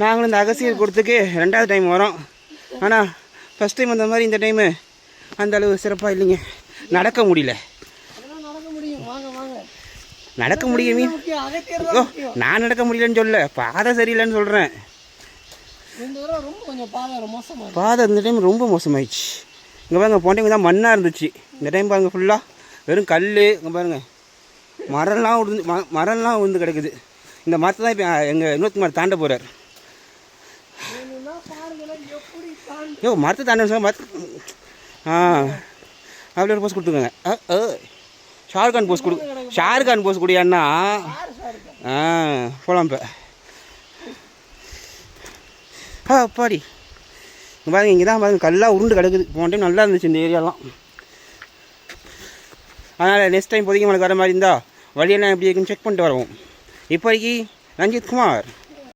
நாங்களும் இந்த அகசியர் கொடுத்துக்கு ரெண்டாவது டைம் வரோம். ஆனால் ஃபஸ்ட் டைம் வந்த மாதிரி இந்த டைமு அந்த அளவு சிறப்பாக இல்லைங்க. நடக்க முடியல. நடக்க முடியும் ஓ நான் நடக்க முடியலன்னு சொல்ல பாதை சரியில்லைன்னு சொல்கிறேன் பாதை இந்த டைம் ரொம்ப மோசமாயிடுச்சு. இங்கே பாருங்க போன டைம் தான் மண்ணாக இருந்துச்சு. இந்த டைம் பாருங்க ஃபுல்லாக வெறும் கல் இங்கே பாருங்க மரம்லாம் விழுந்து ம மரம்லாம் விழுந்து கிடக்குது. இந்த மரத்தை தான் இப்போ எங்கள் மரம் தாண்ட போகிறார் வேணும்னா பாருங்களேன் எப்படி தாண்டி யோ மரத்தை தாண்ட மரத்து ஆ அப்படி ஒரு போஸ் கொடுத்துக்கோங்க. ஆ ஷாருக்கான் போஸ் கொடு ஷாருக்கான் போஸ் குடியான்னா? ஆ போகலாம் இப்போ. ஆ அப்பாடி. இங்க பாருங்க இங்கே தான் பாருங்க கல்லாக உருண்டு கிடக்குது. போன டைம் நல்லா இருந்துச்சு இந்த ஏரியாலாம் அதனால் நெக்ஸ்ட் டைம் இப்போதைக்கு நம்மளுக்கு வர மாதிரி இருந்தால் வழியெல்லாம் எப்படி இருக்குன்னு செக் பண்ணிட்டு வருவோம். ఇప్పటికీ రంజిత్ కుమార్